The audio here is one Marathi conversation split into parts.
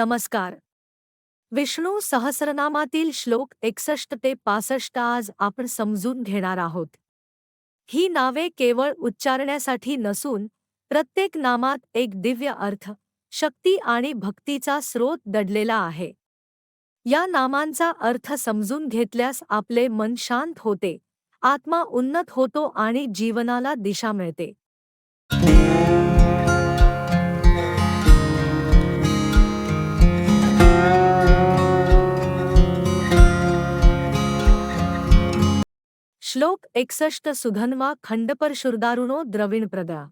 नमस्कार. विष्णू सहस्रनामातील श्लोक एकसष्ट ते पासष्ट आज आपण समजून घेणार आहोत. ही नावे केवळ उच्चारण्यासाठी नसून प्रत्येक नामात एक दिव्य अर्थ शक्ती आणि भक्तीचा स्रोत दडलेला आहे. या नामांचा अर्थ समजून घेतल्यास आपले मन शांत होते आत्मा उन्नत होतो आणि जीवनाला दिशा मिळते. श्लोक एकसष्ट सुधन्वा खंड पर शुरदारुणो द्रविण प्रदा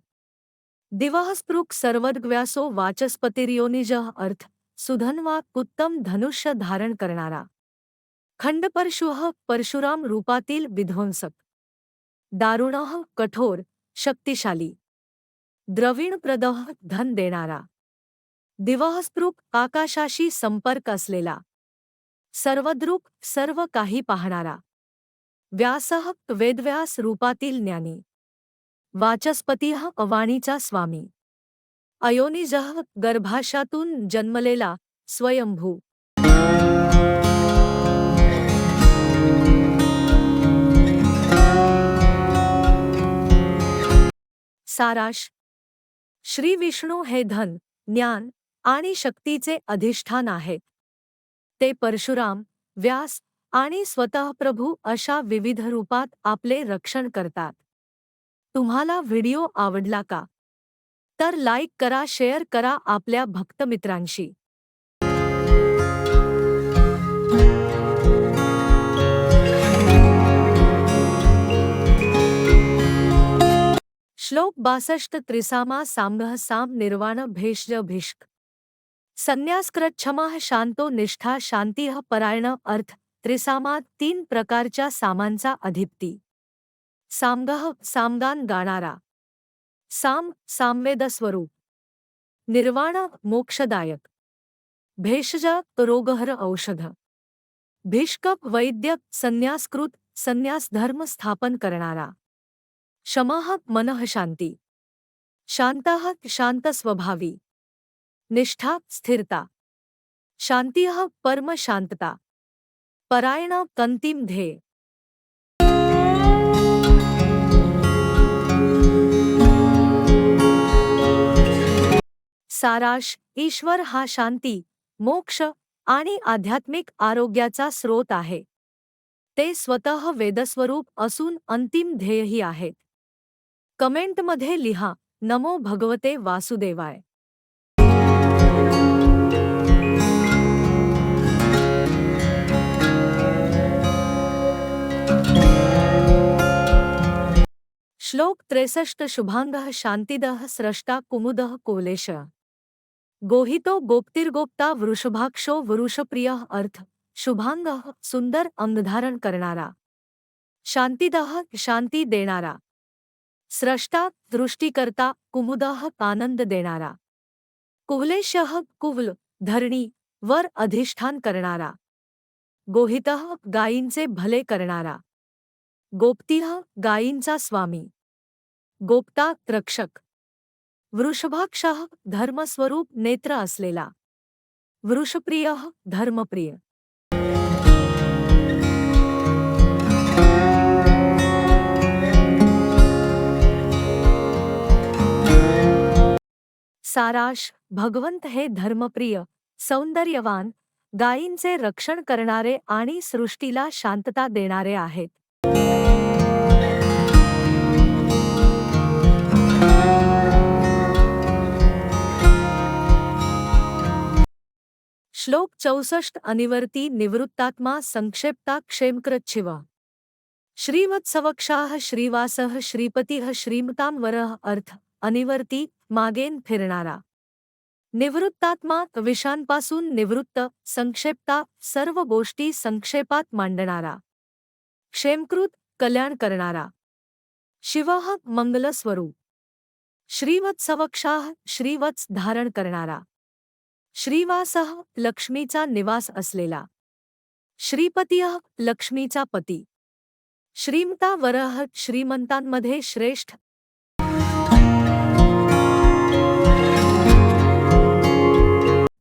दिवह स्पृक सर्वद्व्यासो वाचस्पतिरियोनिज अर्थ सुधन्वा कुत्तम धनुष्य धारण करणारा। खंड परशु परशुराम रूपातील विध्वंसक। दारुण कठोर, शक्तिशाली। द्रविण प्रदह धन देना दिवहस्पृक आकाशाशी संपर्क असलेला। सर्वद्रुक सर्व काही पहा व्यासः वेदव्यास रूपातील ज्ञानी. वाचस्पती अवाणीचा स्वामी. अयोनिजः गर्भाशातून जन्मलेला स्वयंभू. साराश. श्री विष्णू हे धन ज्ञान आणि शक्तीचे अधिष्ठान आहेत. ते परशुराम व्यास आणि स्वतः प्रभू अशा विविध रूपात आपले रक्षण करतात. तुम्हाला व्हिडिओ आवडला का? तर लाईक करा शेअर करा आपल्या भक्तमित्रांशी. श्लोक बासष्ट त्रिसामा सामह साम निर्वाण भेषज भिष्क. संन्यासकृत क्षमा शांतो निष्ठा शांती परायण अर्थ त्रिसामात तीन प्रकारच्या सामांचा अधिपती. सामगह, सामगान गाणारा. साम, सामवेद स्वरूप. निर्वाण, मोक्षदायक. भेषज, रोगहर औषध. भिष्कप, वैद्य, संन्यासकृत संन्यास धर्म स्थापन करणारा. शमः, मनः शांती. शांतः शांत स्वभावी निष्ठा, स्थिरता. शांतीह परम शांतता. परायण कंतिम ध्येय साराश ईश्वर हा शांती मोक्ष आणि आध्यात्मिक आरोग्याचा स्रोत आहे. ते स्वतः वेदस्वरूप असून अंतिम ध्येयही आहेत. कमेंटमध्ये लिहा नमो भगवते वासुदेवाय. श्लोक त्रेसष्ट शुभांगः शांतिदः स्रष्टा कुमुद कोलेश। गोहितो गोप्तिर्गोप्ता वृषभाक्षो वृषप्रियः अर्थ। शुभांग सुंदर अंगधारण करणारा। शांतिदः शांती देणारा। स्रष्टा दृष्टीकर्ता कुमुदः आनंद देणारा। कुवलेशः कुवल धरणी वर अधिष्ठान करणारा। गोहितः गायींचे भले करणारा। गोप्तिह गायींचा स्वामी। गोप्ता रक्षक. वृषभाक्ष धर्मस्वरूप नेत्र असलेला. वृषप्रिय धर्मप्रिय. साराश भगवंत हे धर्मप्रिय सौंदर्यवान गायींचे रक्षण करणारे आणि सृष्टीला शांतता देणारे आहेत. श्लोक चौसष्ट अनिवर्ती निवृत्तात्मा संक्षेप्ता क्षेमकृच्छिव। श्रीमत्सवक्षाः श्रीवासः श्रीपतिः श्रीमतां वरः अर्थ अनिवर्ती मागेन फिरणारा। निवृत्तात्मा विषांपासून निवृत्त संक्षेप्ता सर्व गोष्टी संक्षेपात मांडणारा। क्षेमकृत कल्याण करणारा। शिवः मंगलस्वरूप श्रीवत्सवक्षाः श्रीवत्स धारण करणारा। श्रीवासः लक्ष्मीचा निवास असलेला. श्रीपतीय लक्ष्मीचा पती. श्रीमता वरह श्रीमंतांमध्ये श्रेष्ठ.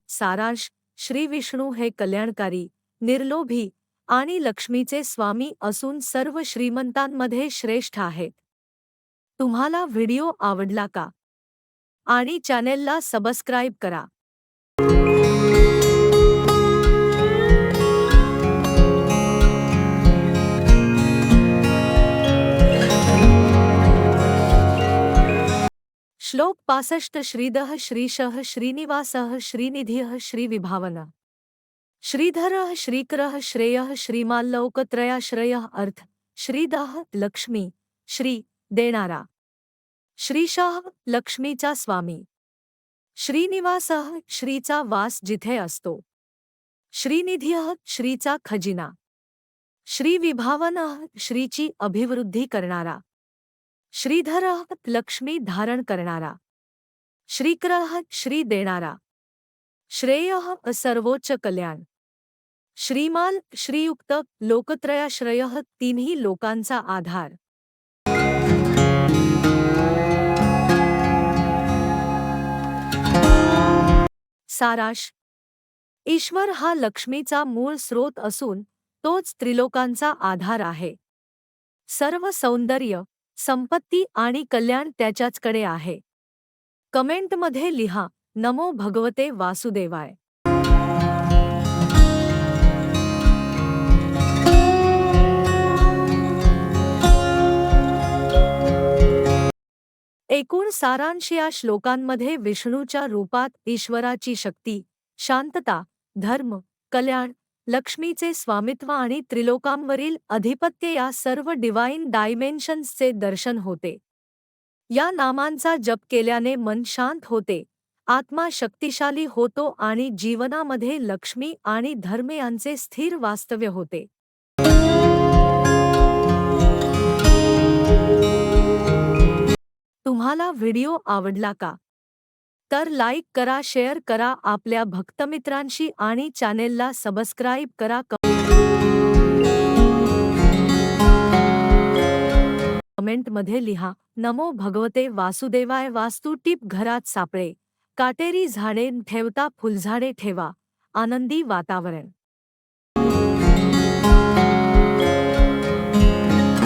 सारांश श्री विष्णू हे कल्याणकारी निर्लोभी आणि लक्ष्मीचे स्वामी असून सर्व श्रीमंतांमध्ये श्रेष्ठ आहेत. तुम्हाला व्हिडिओ आवडला का? आणि चॅनेलला सबस्क्राईब करा. श्लोक पासष्ट श्रीदः श्रीशः श्रीनिवासः श्रीनिधिः श्रीविभावन। श्रीधरः श्रीकरः श्रेयः श्रीमाल्लौकत्रयाश्रयः अर्थ श्रीदः लक्ष्मी श्री देणारा। श्रीशाह लक्ष्मीचा स्वामी। श्रीनिवासः श्रीचा वास जिथे असतो. श्रीनिधी श्रीचा खजिना. श्रीविभावनः श्रीची अभिवृद्धी करणारा. श्रीधरः लक्ष्मी धारण करणारा. श्रीकरः श्री देणारा. श्रेयः सर्वोच्च कल्याण. श्रीमाल श्रीयुक्त लोकत्रयाश्रय तिन्ही लोकांचा आधार. साराश. ईश्वर हा लक्ष्मीचा मूळ स्रोत असून तोच त्रिलोकांचा आधार आहे. सर्व सौंदर्य संपत्ती आणि कल्याण त्याच्याचकडे आहे. कमेंटमध्ये लिहा नमो भगवते वासुदेवाय. एकूण सारांश या श्लोकांमध्ये विष्णूच्या रूपात ईश्वराची शक्ती शांतता धर्म कल्याण लक्ष्मीचे स्वामित्व आणि त्रिलोकांवरील अधिपत्य या सर्व डिवाइन डायमेन्शन्सचे दर्शन होते. या नामांचा जप केल्याने मन शांत होते आत्मा शक्तिशाली होतो आणि जीवनामध्ये लक्ष्मी आणि धर्म यांचे स्थिर वास्तव्य होते. तुम्हाला व्हिडिओ आवडला का? तर लाईक करा शेअर करा आपल्या भक्तमित्रांशी आणि चॅनेलला सबस्क्राईब करा कमेंटमध्ये लिहा नमो भगवते वासुदेवाय वास्तू टीप घरात सापळे. काटेरी झाडे ठेवता फुलझाडे ठेवा. आनंदी वातावरण.